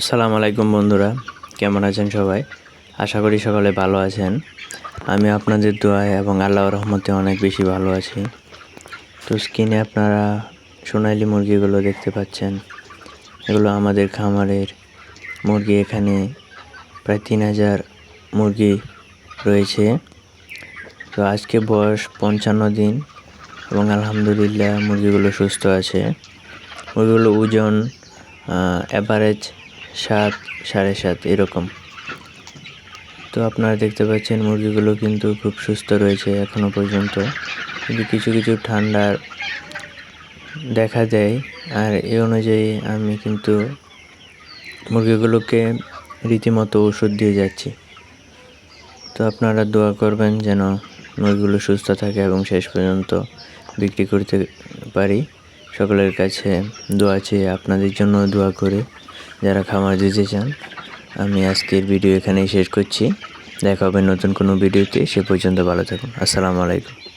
আসসালামু আলাইকুম বন্ধুরা, কেমন আছেন সবাই? আশা করি সকলে ভালো আছেন। আমি আপনাদের দোয়ায় এবং আল্লাহর রহমতে অনেক বেশি ভালো আছি। তো স্ক্রিনে আপনারা সোনালি মুরগিগুলো দেখতে পাচ্ছেন। এগুলো আমাদের খামারের মুরগি। এখানে প্রায় তিন হাজার মুরগি রয়েছে। তো আজকে বয়স পঞ্চান্ন দিন এবং আলহামদুলিল্লাহ মুরগিগুলো সুস্থ আছে। মুরগিগুলো ওজন অ্যাভারেজ সাত, সাড়ে সাত, এরকম। তো আপনারা দেখতে পাচ্ছেন মুরগিগুলো কিন্তু খুব সুস্থ রয়েছে এখনও পর্যন্ত। কিন্তু কিছু কিছু ঠান্ডার দেখা দেয়, আর এ অনুযায়ী আমি কিন্তু মুরগিগুলোকে রীতিমতো ওষুধ দিয়ে যাচ্ছি। তো আপনারা দোয়া করবেন যেন মুরগিগুলো সুস্থ থাকে এবং শেষ পর্যন্ত বিক্রি করতে পারি। সকলের কাছে দোয়া চেয়ে আপনাদের জন্য দোয়া করে যারা খামার দিতে চান, আমি আজকের ভিডিও এখানেই শেষ করছি। দেখা হবে নতুন কোনো ভিডিওতে, সে পর্যন্ত ভালো থাকুন। আসসালামু আলাইকুম।